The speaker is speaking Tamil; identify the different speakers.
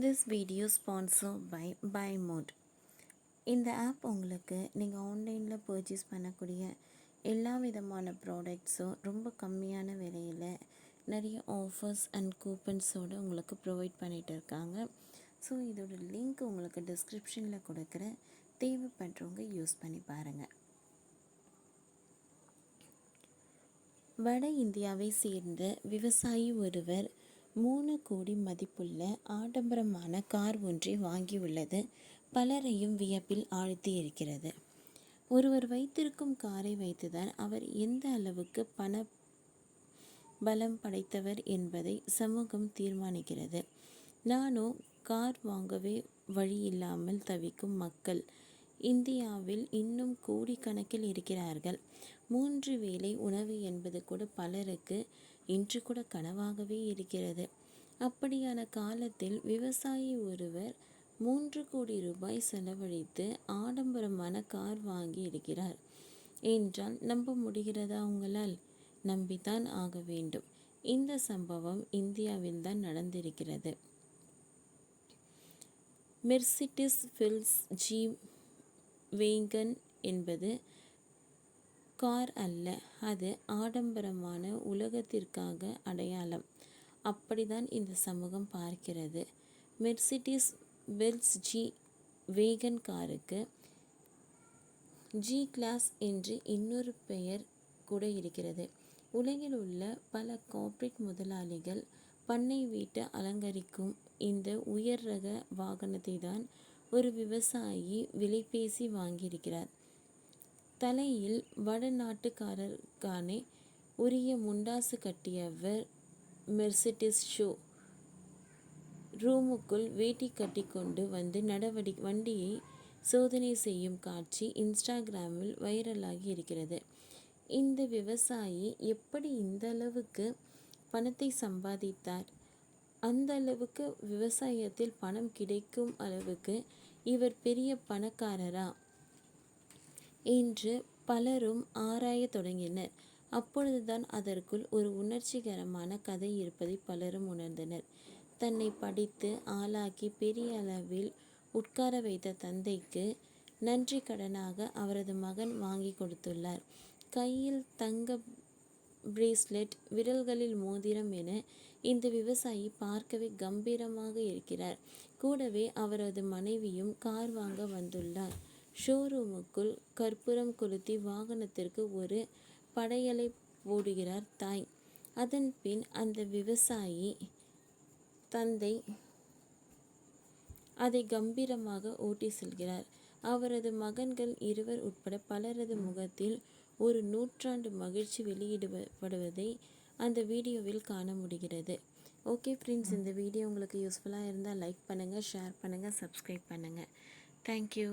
Speaker 1: This video sponsor by by mode இந்த ஆப் உங்களுக்கு நீங்கள் ஆன்லைனில் பர்ச்சேஸ் பண்ணக்கூடிய எல்லா விதமான ப்ராடக்ட்ஸும் ரொம்ப கம்மியான விலையில் நிறைய ஆஃபர்ஸ் அண்ட் கூப்பன்ஸோடு உங்களுக்கு ப்ரொவைட் பண்ணிகிட்டு இருக்காங்க. ஸோ இதோட லிங்க் உங்களுக்கு டிஸ்கிரிப்ஷனில் கொடுக்குற தேவைப்படுறவங்க யூஸ் பண்ணி பாருங்கள் வட இந்தியாவை சேர்ந்த விவசாயி ஒருவர் மூணு கோடி மதிப்புள்ள ஆடம்பரமான கார் ஒன்றை வாங்கியுள்ளது. பலரையும் வியப்பில் ஆழ்த்தி இருக்கிறது. ஒருவர் வைத்திருக்கும் காரை வைத்துதான் அவர் எந்த அளவுக்கு பண பலம் படைத்தவர் என்பதை சமூகம் தீர்மானிக்கிறது. நானோ கார் வாங்கவே வழி இல்லாமல் தவிக்கும் மக்கள் இந்தியாவில் இன்னும் கோடிக்கணக்கில் இருக்கிறார்கள். மூன்று வேளை உணவு என்பது கூட பலருக்கு இன்று கூட கனவாகவே இருக்கிறது. அப்படியான காலத்தில் விவசாயி ஒருவர் மூன்று கோடி ரூபாய் செலவழித்து ஆடம்பரமான கார் வாங்கி இருக்கிறார். என்றால் நம்ப முடிகிறதா உங்களால்? நம்பித்தான் ஆக வேண்டும். இந்த சம்பவம் இந்தியாவில் தான் நடந்திருக்கிறது. மெர்சிட்டிஸ் ஃபில்ஸ் ஜி வேங்கன் என்பது கார் அல்ல அது ஆடம்பரமான உலகத்திற்காக அடையாளம். அப்படிதான் இந்த சமூகம் பார்க்கிறது. மெர்சிட்டிஸ் பெல்ஸ் ஜி வேகன் காருக்கு ஜி கிளாஸ் என்று இன்னொரு பெயர் கூட இருக்கிறது. உலகில் உள்ள பல கார்ப்பரேட் முதலாளிகள் பண்ணை வீட்டை அலங்கரிக்கும் இந்த உயர் ரக வாகனத்தை தான் ஒரு விவசாயி விலைபேசி வாங்கியிருக்கிறார். தலையில் வடநாட்டுக்காரர்கானே உரிய முண்டாசு கட்டியவர் மெர்சிடிஸ் ஷோ ரூமுக்குள் வேட்டி கட்டிக்கொண்டு வந்து நடவடி வண்டியை சோதனை செய்யும் காட்சி இன்ஸ்டாகிராமில் வைரலாகி இருக்கிறது. இந்த விவசாயி எப்படி இந்த அளவுக்கு பணத்தை சம்பாதித்தார்? அந்த அளவுக்கு விவசாயத்தில் பணம் கிடைக்கும் அளவுக்கு இவர் பெரிய பணக்காரரா? என்று பலரும் ஆராயத் தொடங்கினர். அப்பொழுதுதான் அதற்குள் ஒரு உணர்ச்சிகரமான கதை இருப்பதை பலரும் உணர்ந்தனர். தன்னை படித்து ஆளாக்கி பெரிய அளவில் உட்கார வைத்த தந்தைக்கு நன்றி கடனாக அவரது மகன் வாங்கி கொடுத்துள்ளார். கையில் தங்க பிரேஸ்லெட் விரல்களில் மோதிரம் என இந்த விவசாயி பார்க்கவே கம்பீரமாக இருக்கிறார். கூடவே அவரது மனைவியும் கார் வாங்க வந்துள்ளார். ஷோரூமுக்குள் கற்பூரம் கொளுத்தி வாகனத்திற்கு ஒரு படையலை போடுகிறார் தாய். அதன் பின் அந்த விவசாயி தந்தை அதை கம்பீரமாக ஓட்டி செல்கிறார். அவரது மகன்கள் இருவர் உட்பட பலரது முகத்தில் ஒரு நூற்றாண்டு மகிழ்ச்சி வெளியிடப்படுவதை அந்த வீடியோவில் காண முடிகிறது. ஓகே ஃப்ரெண்ட்ஸ் இந்த வீடியோ உங்களுக்கு யூஸ்ஃபுல்லாக இருந்தால் லைக் பண்ணுங்கள் ஷேர் பண்ணுங்கள் சப்ஸ்கிரைப் பண்ணுங்கள் தேங்க்யூ